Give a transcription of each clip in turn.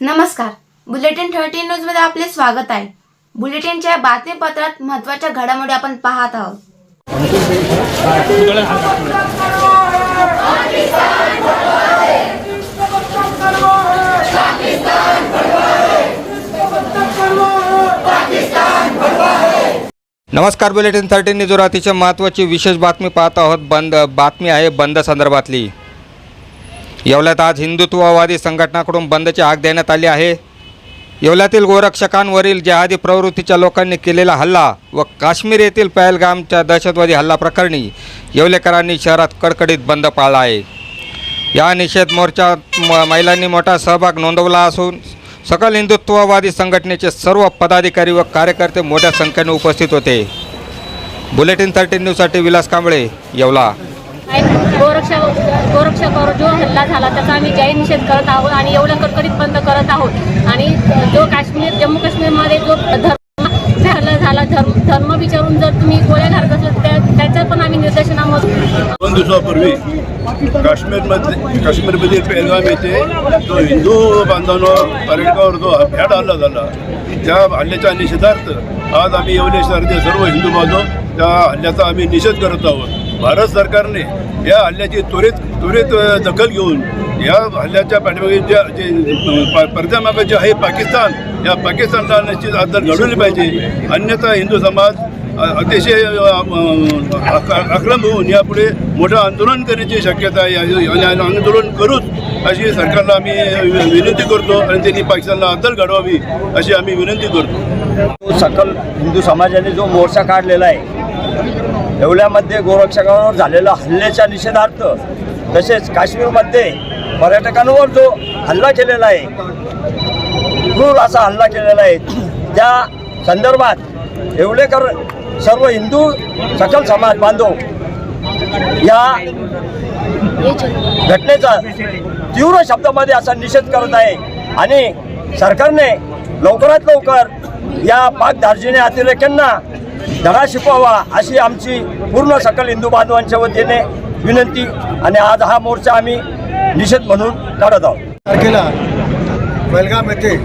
नमस्कार. Bulletin thirty न्यूजमध्ये आपले स्वागत आहे. बुलेटिनच्या बातमीपत्रात महत्त्वाच्या घडामोडी आपण पाहत आहोत. नमस्कार बुलेटिन थर्टीन न्यूजवर अतिशय महत्त्वाची विशेष बातमी पाहत आहोत. बंद बातमी आहे बंद संदर्भातली. येवल्यात आज हिंदुत्ववादी संघटनाकडून बंदची आग देण्यात आली आहे. येवल्यातील गोरक्षकांवरील जहादी प्रवृत्तीच्या लोकांनी केलेला हल्ला व काश्मीर येथील पहलगामच्या दहशतवादी हल्ला प्रकरणी येवलेकरांनी शहरात कडकडीत बंद पाळला आहे. या निषेध मोर्चात म महिलांनी मोठा सहभाग नोंदवला असून सकल हिंदुत्ववादी संघटनेचे सर्व पदाधिकारी व कार्यकर्ते मोठ्या संख्येने उपस्थित होते. बुलेटिन थर्टीन न्यूजसाठी विलास कांबळे येवला. गोरक्षा गोरक्षकावर जो हल्ला झाला त्याचा आम्ही जाहीर निषेध करत आहोत आणि एवढं कडकडीत बंद करत आहोत. आणि जो काश्मीर जम्मू काश्मीरमध्ये जो धर्म झाला झाला धर्म धर्म विचारून जर तुम्ही गोळ्या घालत असाल त्या त्याचं पण आम्ही निर्देशनामध्ये दोन दिवसापूर्वी काश्मीरमध्ये काश्मीरमधील पेहलगाम येथे जो हिंदू बांधवांवर पर्यटकावर जो भ्याड हल्ला झाला त्या हल्ल्याच्या निषेधार्थ आज आम्ही येवले शहरातील सर्व हिंदू बांधव त्या हल्ल्याचा आम्ही निषेध करत आहोत. भारत सरकारने या हल्ल्याची त्वरित त्वरित दखल घेऊन या हल्ल्याच्या पाठीमागे ज्या जे पडद्यामागे जे आहे पाकिस्तान या पाकिस्तानला निश्चित आदर घडवली पाहिजे. अन्यथा हिंदू समाज अतिशय आक्रम होऊन यापुढे मोठं आंदोलन करण्याची शक्यता आहे आणि आंदोलन करूच अशी सरकारला आम्ही विनंती करतो आणि त्यांनी पाकिस्तानला अद्दल घडवावी अशी आम्ही विनंती करतो. सकल हिंदू समाजाने जो मोर्चा काढलेला आहे येवल्यामध्ये गोरक्षकांवर झालेला हल्ल्याच्या निषेधार्थ तसेच काश्मीरमध्ये पर्यटकांवर जो हल्ला केलेला आहे क्रूर असा हल्ला केलेला आहे त्या संदर्भात येवलेकर सर्व हिंदू सकल समाज बांधव या घटनेचा तीव्र शब्दामध्ये असा निषेध करत आहे आणि सरकारने लवकरात लवकर या पाक दार्जिने अतिरेक्यांना धडा शिकवावा अशी आमची पूर्ण सकल हिंदू बांधवांच्या वतीने विनंती आणि आज हा मोर्चा आम्ही निषेध म्हणून काढत आहोत. तारखेला बेलगाम येथे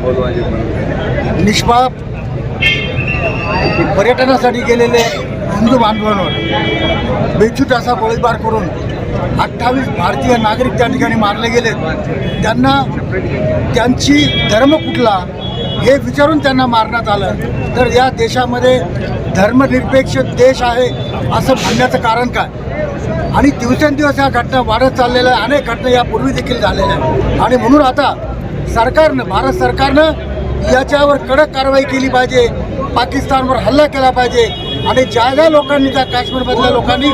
निष्पाप पर्यटनासाठी गेलेले हिंदू बांधवांवर बेछूट असा गोळीबार करून अठ्ठावीस भारतीय नागरिक त्या ठिकाणी मारले गेले त्यांना त्यांची धर्म कुठला हे विचारून त्यांना मारण्यात आलं. तर या देशामध्ये धर्मनिरपेक्ष देश आहे असं म्हणण्याचं कारण काय? आणि दिवसेंदिवस या घटना वाढत चाललेल्या आहे अनेक घटना यापूर्वी देखील झालेल्या आहेत. आणि म्हणून आता सरकारनं भारत सरकारनं याच्यावर कडक कारवाई केली पाहिजे. पाकिस्तानवर हल्ला केला पाहिजे. आणि ज्या ज्या लोकांनी त्या काश्मीरमधल्या लोकांनी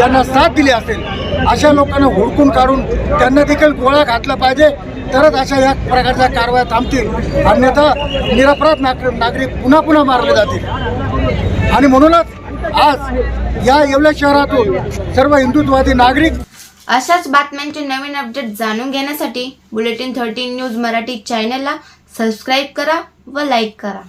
यांना साथ दिली असेल अशा लोकांना हुडकून काढून त्यांना देखील गोळा घातला पाहिजे. तरच अशा या प्रकारच्या कारवाया थांबतील. अन्यथा निरपराध नागरिक नागरिक पुन्हा पुन्हा मारले जातील. आणि म्हणूनच आज या येवल्या शहरातून सर्व हिंदुत्ववादी नागरिक अशाच बातम्यांचे नवीन अपडेट जाणून घेण्यासाठी बुलेटिन थर्टीन न्यूज मराठी चॅनलला सबस्क्राईब करा व लाईक करा.